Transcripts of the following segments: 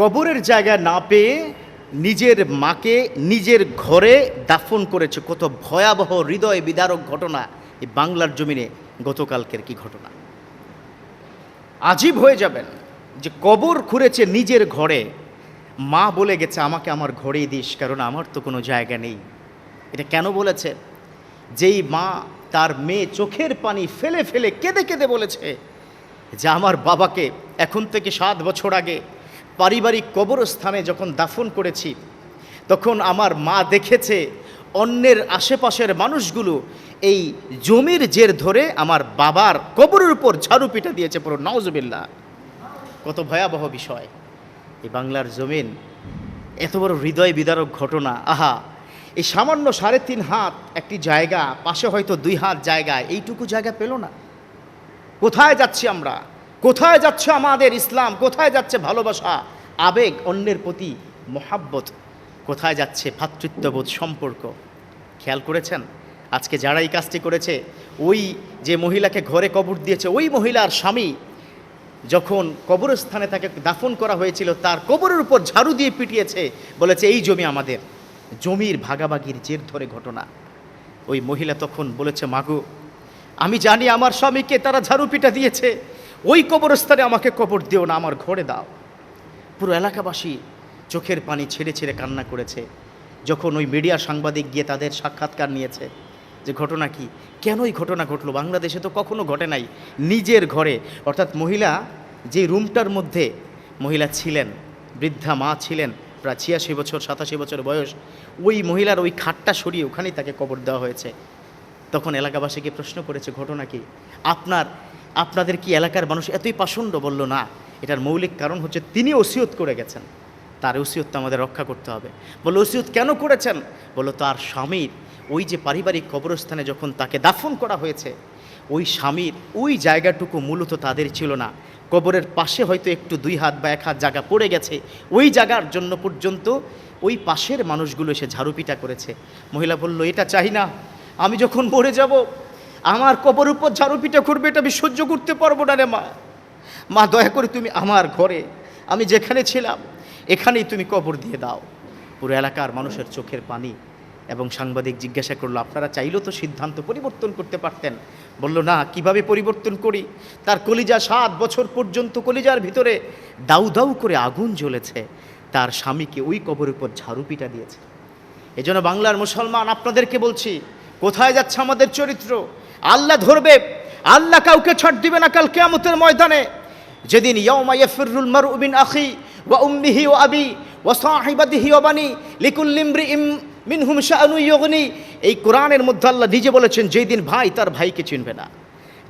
কবরের জায়গা না পেয়ে নিজের মাকে নিজের ঘরে দাফন করেছে। কত ভয়াবহ হৃদয় বিদারক ঘটনা এই বাংলার জমিনে গতকালকের কি ঘটনা? আজীব হয়ে যাবেন যে কবর খুঁড়েছে নিজের ঘরে। মা বলে গেছে, আমাকে আমার ঘরেই দিস, কারণ আমার তো কোনো জায়গা নেই। এটা কেন বলেছে? যেই মা তার মেয়ে চোখের পানি ফেলে ফেলে কেঁদে কেঁদে বলেছে যে, আমার বাবাকে এখন থেকে সাত বছর আগে পারিবারিক কবরস্থানে যখন দাফন করেছি, তখন আমার মা দেখেছে অন্যের আশেপাশের মানুষগুলো এই জমির জের ধরে আমার বাবার কবরের উপর ঝাড়ু পিটা দিয়েছে পুরো নওজবিল্লা কত ভয়াবহ বিষয়। এই বাংলার জমিন, এত বড় হৃদয় বিদারক ঘটনা। আহা, এই সামান্য সাড়ে তিন হাত একটি জায়গা, পাশে হয়তো দুই হাত জায়গা, এইটুকু জায়গা পেল না। কোথায় যাচ্ছি আমরা? কোথায় যাচ্ছে আমাদের ইসলাম? কোথায় যাচ্ছে ভালোবাসা? আবেগ অন্যের প্রতি মহাব্বত। কোথায় যাচ্ছে ভ্রাতৃত্ববোধ সম্পর্ক? খেয়াল করেছেন? আজকে যারা এই কাজটি করেছে, ওই যে মহিলাকে ঘরে কবর দিয়েছে, ওই মহিলার স্বামী যখন কবরস্থানে তাকে দাফন করা হয়েছিল, তার কবরের উপর ঝাড়ু দিয়ে পিটিয়েছে, বলেছে, এই জমি আমাদের। জমির ভাগাভাগির জের ধরে ঘটনা। ওই মহিলা তখন বলেছে, মাগু, আমি জানি আমার স্বামীকে তারা ঝাড়ু পিটা দিয়েছে। ওই কবরস্থানে আমাকে কবর দিও না, আমার ঘরে দাও। পুরো এলাকাবাসী চোখের পানি ছেড়ে ছেড়ে কান্না করেছে। যখন ওই মিডিয়া সাংবাদিক গিয়ে তাদের সাক্ষাৎকার নিয়েছে যে ঘটনা কি কেনই ঘটনা ঘটলো? বাংলাদেশে তো কখনো ঘটে নাই। নিজের ঘরে, অর্থাৎ মহিলা যে রুমটার মধ্যে মহিলা ছিলেন, বৃদ্ধা মা ছিলেন, প্রায় ছিয়াশি বছর, সাতাশি বছর বয়স, ওই মহিলার ওই খাটটা সরিয়ে ওখানেই তাকে কবর দেওয়া হয়েছে। তখন এলাকাবাসীকে প্রশ্ন করেছে, ঘটনা কি? আপনার, আপনাদের কি এলাকার মানুষ এতই পাষণ্ড? বলল, না। এটার মৌলিক কারণ হচ্ছে তিনি ওসিয়ত করে গেছেন। তার ওসিয়তটা আমাদের রক্ষা করতে হবে। বলো, ওসিয়ত কেন করেছেন? বলল তার স্বামীর ওই যে পারিবারিক কবরস্থানে যখন তাকে দাফন করা হয়েছে, ওই স্বামীর ওই জায়গাটুকু মূলত তাদের ছিল না। কবরের পাশে হয়তো একটু দুই হাত বা এক হাত জায়গা পড়ে গেছে। ওই জায়গার জন্য পর্যন্ত ওই পাশের মানুষগুলো এসে ঝাড়ুপিটা করেছে। মহিলা বলল, এটা চাই না। আমি যখন মরে যাব, আমার কবর উপর ঝাড়ুপিটা করবে এটা আমি সহ্য করতে পারব না রে মা। মা, দয়া করে তুমি আমার ঘরে, আমি যেখানে ছিলাম, এখানেই তুমি কবর দিয়ে দাও। পুরো এলাকার মানুষের চোখের পানি এবং সাংবাদিক জিজ্ঞাসা করল, আপনারা চাইলেও তো সিদ্ধান্ত পরিবর্তন করতে পারতেন। বলল, না, কীভাবে পরিবর্তন করি? তার কলিজা সাত বছর পর্যন্ত কলিজার ভিতরে দাউ দাউ করে আগুন জ্বলেছে। তার স্বামীকে ওই কবর উপর ঝাড়ুপিটা দিয়েছে। এজন্য বাংলার মুসলমান, আপনাদেরকে বলছি, কোথায় যাচ্ছে আমাদের চরিত্র? আল্লাহ ধরবে, আল্লাহ কাউকে ছাড় দিবে না কাল কেয়ামতের ময়দানে। যেদিন মিন আখি ওয়া উম্মিহি ওয়া আবি ওয়া সাহিবাতিহি ওয়া বানি লিকুল্লি ইমরিইম মিনহুম ইউগনি। এই কোরআনের মধ্যে আল্লাহ নিজে বলেছেন, যেদিন ভাই তার ভাইকে চিনবে না,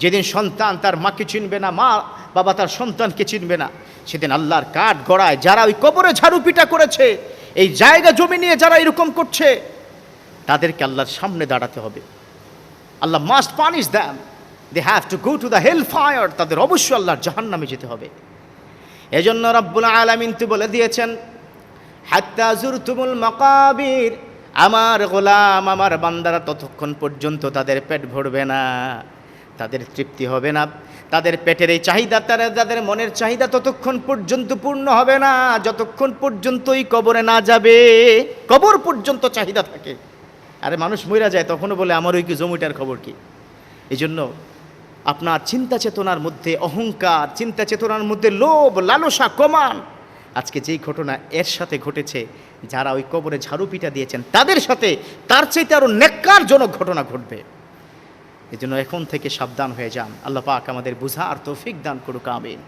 যেদিন সন্তান তার মাকে চিনবে না, মা বাবা তার সন্তানকে চিনবে না, সেদিন আল্লাহর কাঠ গড়ায় যারা ওই কবরে ঝাড়ু পিটা করেছে, এই জায়গা জমি নিয়ে যারা এরকম করছে, তাদেরকে আল্লাহর সামনে দাঁড়াতে হবে। Allah must punish them they have to go to the hell fire তাদের অবশ্যই আল্লাহর জাহান নামে যেতে হবে। এজন্য রব্বুল আলামিন তো বলে দিয়েছেন, হাত্তা জুরতুমুল মাকাবির। আমার গোলাম, আমার বান্দারা ততক্ষণ পর্যন্ত তাদের পেট ভরবে না। তাদের তৃপ্তি হবে না। তাদের পেটের এই চাহিদা, তারা তাদের মনের চাহিদা ততক্ষণ পর্যন্ত পূর্ণ হবে না। যতক্ষণ পর্যন্ত এই কবরে না যাবে, কবর পর্যন্ত চাহিদা থাকে। আরে মানুষ মইরা যায় তখনও বলে আমার ওই কি জমিটার খবর কি? এই জন্য আপনার চিন্তা চেতনার মধ্যে অহংকার, চিন্তা চেতনার মধ্যে লোভ, লালসা কমান আজকে যেই ঘটনা এর সাথে ঘটেছে, যারা ওই কবরে ঝাড়ু পিটা দিয়েছেন, তাদের সাথে তার চাইতে আরও নেককারজনক ঘটনা ঘটবে। এজন্য জন্য এখন থেকে সাবধান হয়ে যান। আল্লাহ পাক আমাদের বুঝা আর তৌফিক দান করুক, আমিন।